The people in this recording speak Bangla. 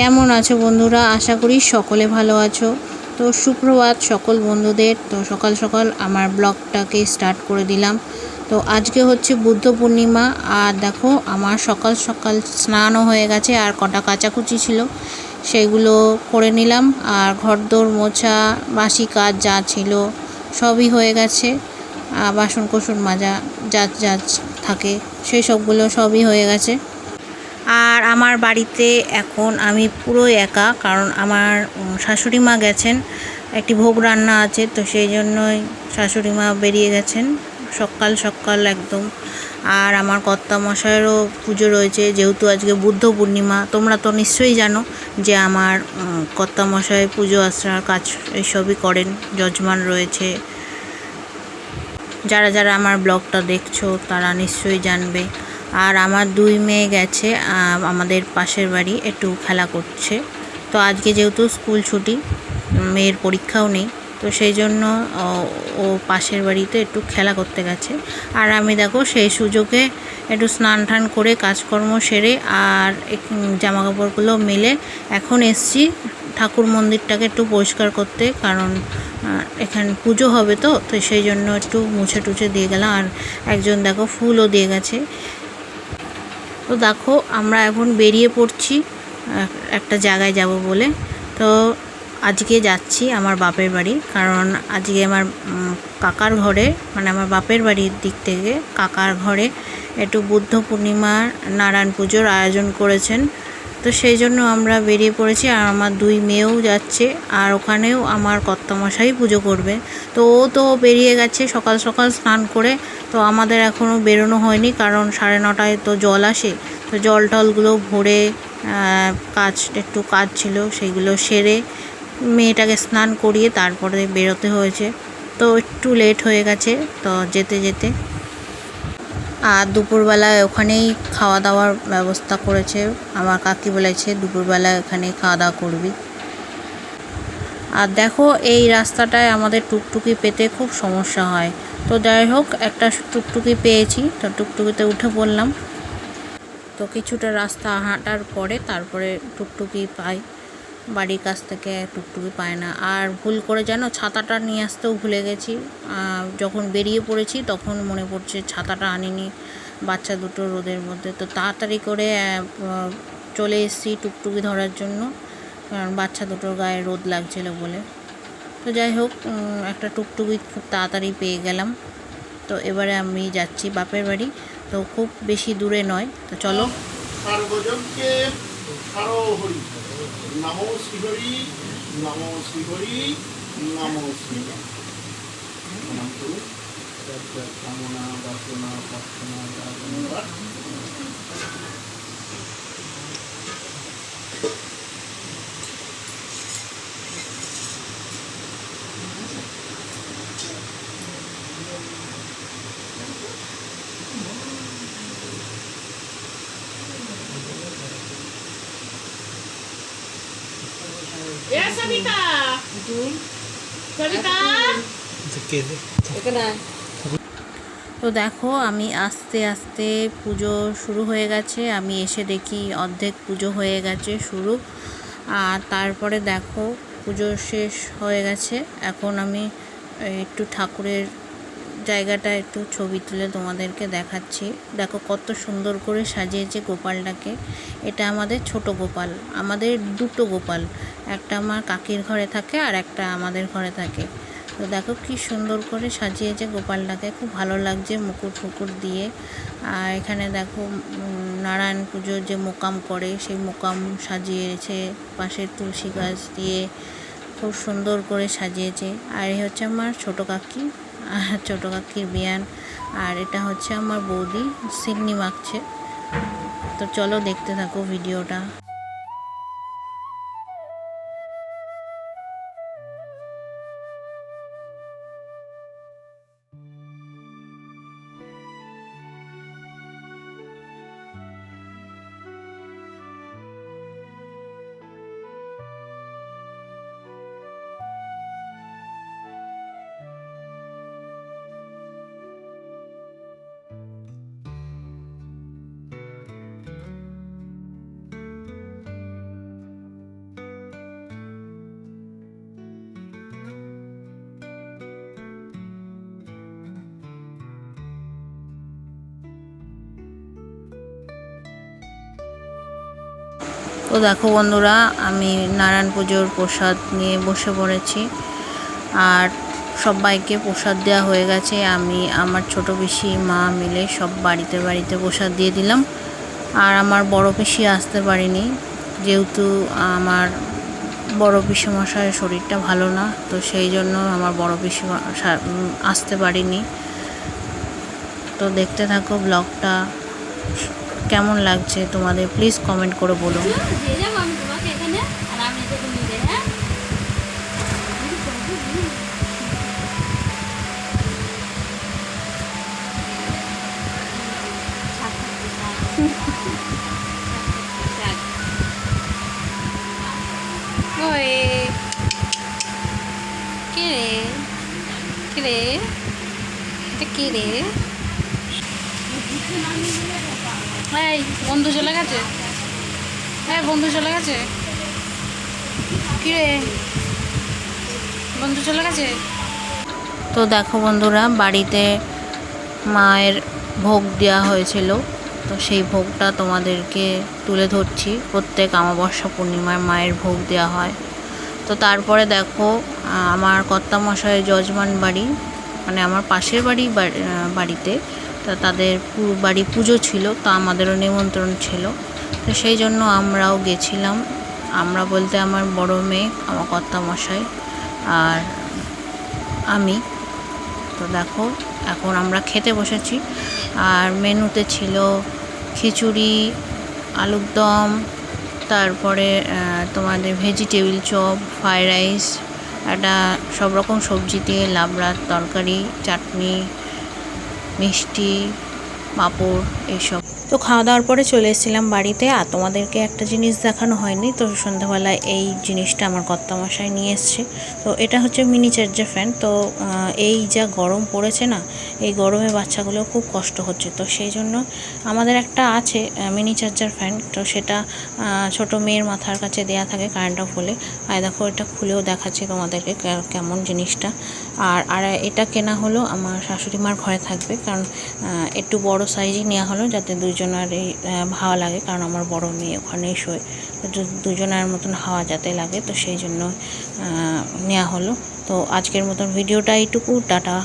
কেমন আছো বন্ধুরা? আশা করি সকলে ভালো আছো। তো সুপ্রভাত সকল বন্ধুদের। তো সকাল সকাল আমার ব্লগটাকে স্টার্ট করে দিলাম। তো আজকে হচ্ছে বুদ্ধ পূর্ণিমা। আর দেখো, আমার সকাল সকাল স্নানও হয়ে গেছে। আর কটা কাচাকুচি ছিল, সেগুলো করে নিলাম। আর ঘরদোর মোছা, বাসি কাজ যা ছিল, সবই হয়ে গেছে। বাসন কোসন মাজা, যা যা থাকে, সেই সবগুলো সবই হয়ে গেছে। আর আমার বাড়িতে এখন আমি পুরো একা, কারণ আমার শাশুড়ি মা গেছেন, একটি ভোগ রান্না আছে, তো সেই জন্যই শাশুড়ি মা বেরিয়ে গেছেন, সকাল সকাল একদম। আর আমার কর্তা মশাইয়েরও পুজো রয়েছে, যেহেতু আজকে বুদ্ধ পূর্ণিমা, তোমরা তো নিশ্চয়ই জানো যে আমার কর্তা মশাই পুজো আশ্রার কাজ এইসবই করেন, যজমান রয়েছে। যারা যারা আমার ব্লগটা দেখছ, তারা নিশ্চয়ই জানবে। আর আমার দুই মেয়ে গেছে আমাদের পাশের বাড়ি একটু খেলা করছে। তো আজকে যেহেতু স্কুল ছুটি মেয়ের পরীক্ষাও নেই তো সেই জন্য ও, পাশের বাড়িতে একটু খেলা করতে গেছে। আর আমি দেখো সেই সুযোগে একটু স্নান টান করে কাজকর্ম সেরে আর জামা কাপড়গুলো মেলে এখন এসছি ঠাকুর মন্দিরটাকে একটু পরিষ্কার করতে কারণ এখানে পুজো হবে তো তো সেই জন্য একটু মুছে টুছে দিয়ে গেলাম। আর একজন দেখো ফুলও দিয়ে গেছে। তো দেখো, আমরা এখন বেরিয়ে পড়ছি একটা জায়গায় যাব বলে। তো আজকে যাচ্ছি আমার বাপের বাড়ি, কারণ আজকে আমার কাকার ঘরে মানে আমার বাপের বাড়ির দিক থেকে কাকার ঘরে একটু বুদ্ধ পূর্ণিমার নারায়ণ পুজোর আয়োজন করেছেন। তো সেই জন্য আমরা বেরিয়ে পড়েছি আর আমার দুই মেয়েও যাচ্ছে আর ওখানেও আমার কর্তামশাই পুজো করবে। তো ও তো বেরিয়ে গেছে সকাল সকাল স্নান করে, তো আমাদের এখনও বেরোনো হয়নি কারণ সাড়ে নটায় তো জল আসে। তো জল টলগুলো ভরে কাজ, একটু কাজ ছিল সেইগুলো সেরে মেয়েটাকে স্নান করিয়ে তারপরে বেরোতে হয়েছে। তো একটু লেট হয়ে গেছে, তো যেতে যেতে আর দুপুরবেলায় ওখানেই খাওয়া দাওয়ার ব্যবস্থা করেছে। আমার কাকি বলেছে, দুপুরবেলায় ওখানেই খাওয়া দাওয়া করবি। আর দেখো, এই রাস্তাটায় আমাদের টুকটুকি পেতে খুব সমস্যা হয়। তো যাই হোক, একটা টুকটুকি পেয়েছি, তো টুকটুকিতে উঠে পড়লাম। তো কিছুটা রাস্তা হাঁটার পরে তারপরে টুকটুকি পাই। বাড়ির কাছ থেকে টুকটুকি পায় না। আর ভুল করে যেন ছাতাটা নিয়ে আসতেও ভুলে গেছি। যখন বেরিয়ে পড়েছি তখন মনে পড়ছে ছাতাটা আনিনি বাচ্চা দুটো রোদের মধ্যে। তো তাড়াতাড়ি করে চলে এসেছি টুকটুকি ধরার জন্য। কারণ বাচ্চা দুটোর গায়ে রোদ লাগছিল বলে। তো যাই হোক একটা টুকটুকি খুব তাড়াতাড়ি পেয়ে গেলাম। তো এবারে আমি যাচ্ছি বাপের বাড়ি। তো খুব বেশি দূরে নয়। তো চলো। সর্বযজ্ঞে হরো হরি। নমো শ্রীহরি নম শ্রীহরি নম শ্রীরাম কামনা বাসনা প্রার্থনা। তো দেখো আমি আস্তে আস্তে পুজো শুরু হয়ে গেছে। আমি এসে দেখি অর্ধেক পুজো হয়ে গেছে শুরু। আর তারপরে দেখো পুজো শেষ হয়ে গেছে। এখন আমি একটু ঠাকুরের জায়গাটা একটু ছবি তুলে তোমাদেরকে দেখাচ্ছি। দেখো কত সুন্দর করে সাজিয়েছে গোপালটাকে। এটা আমাদের ছোট গোপাল, আমাদের দুটো গোপাল। একটা আমার কাকির ঘরে থাকে আর একটা আমাদের ঘরে থাকে। তো দেখো কি সুন্দর করে সাজিয়েছে গোপালটাকে। খুব ভালো লাগছে মুকুট ফুকুট দিয়ে। আর এখানে দেখো নারায়ণ পুজোর যে মোকাম করে, সেই মোকাম সাজিয়েছে পাশে তুলসী গাছ দিয়ে। খুব সুন্দর করে সাজিয়েছে। আর এই হচ্ছে আমার ছোটো কাকি। ছোটো কাকির বিয়ান। আর এটা হচ্ছে আমার বৌদি সিগনি মাখছে। তো চলো দেখতে থাকো ভিডিওটা। তো দেখো বন্ধুরা, আমি নারায়ণ পুজোর প্রসাদ নিয়ে বসে পড়েছি। আর সবাইকে প্রসাদ দেওয়া হয়ে গেছে। আমি, আমার ছোট পিসি, মা মিলে সব বাড়িতে বাড়িতে প্রসাদ দিয়ে দিলাম। আর আমার বড় পিসি আসতে পারিনি। যেহেতু আমার বড় পিসি মশাইয়ের শরীরটা ভালো না, তো সেই জন্য আমার বড় পিসি আসতে পারিনি। তো দেখতে থাকো ব্লগটা। কেমন লাগছে তোমাদের? প্লিজ কমেন্ট করে বলো। কে রে? কে রে? এটা কে রে? এই, বন্ধু চলে গেছে? হ্যাঁ বন্ধু চলে গেছে। কি রে বন্ধু চলে গেছে? তো দেখো বন্ধুরা, বাড়িতে মায়ের ভোগ দেওয়া হয়েছিল। তো সেই ভোগটা তোমাদেরকে তুলে ধরছি। প্রত্যেক অমাবস্যা পূর্ণিমায় মায়ের ভোগ দেওয়া হয়। তো তারপরে দেখো আমার কর্তামশায়ের যজমান বাড়ি মানে আমার পাশের বাড়ি- বাড়িতে তা তাদের বাড়ি পুজো ছিল, তা আমাদেরও নিমন্ত্রণ ছিল। তো সেই জন্য আমরাও গেছিলাম। আমরা বলতে আমার বড় মেয়ে, আমার কর্তা মশাই আর আমি। তো দেখো, এখন আমরা খেতে বসেছি। আর মেনুতে ছিল খিচুড়ি, আলুর দম, তারপরে তোমাদের ভেজিটেবিল চপ, ফ্রাইড রাইস, একটা সব রকম সবজি দিয়ে লাবড়ার তরকারি, চাটনি মিষ্টি পাঁপড় এইসব তো খাওয়া দাওয়ার পরে চলে এসেছিলাম বাড়িতে, আর তোমাদেরকে একটা জিনিস দেখানো হয়নি। তো সন্ধ্যাবেলায় এই জিনিসটা আমার কর্তামশাই নিয়ে এসছে। তো এটা হচ্ছে মিনি চার্জার ফ্যান তো এই যা গরম পড়েছে না, এই গরমে বাচ্চাগুলো খুব কষ্ট হচ্ছে। তো সেই জন্য আমাদের একটা আছে মিনি চার্জার ফ্যান তো সেটা ছোট মেয়ের মাথার কাছে দেয়া থাকে কারেন্ট অফ হলে আর দেখো, এটা খুলেও দেখাচ্ছে তোমাদেরকে কেমন জিনিসটা। আর আর এটা কেনা হলো আমার শাশুড়ি মার ঘরে থাকবে। কারণ একটু বড় সাইজই নেওয়া হলো যাতে দুজনের এই হাওয়া লাগে, কারণ আমার বড় মেয়ে ওখানেই শোয়। তো দুজনের মতন হাওয়া যাতে লাগে, তো সেই জন্য নেওয়া হলো। তো আজকের মতন ভিডিওটা এইটুকু, টাটা।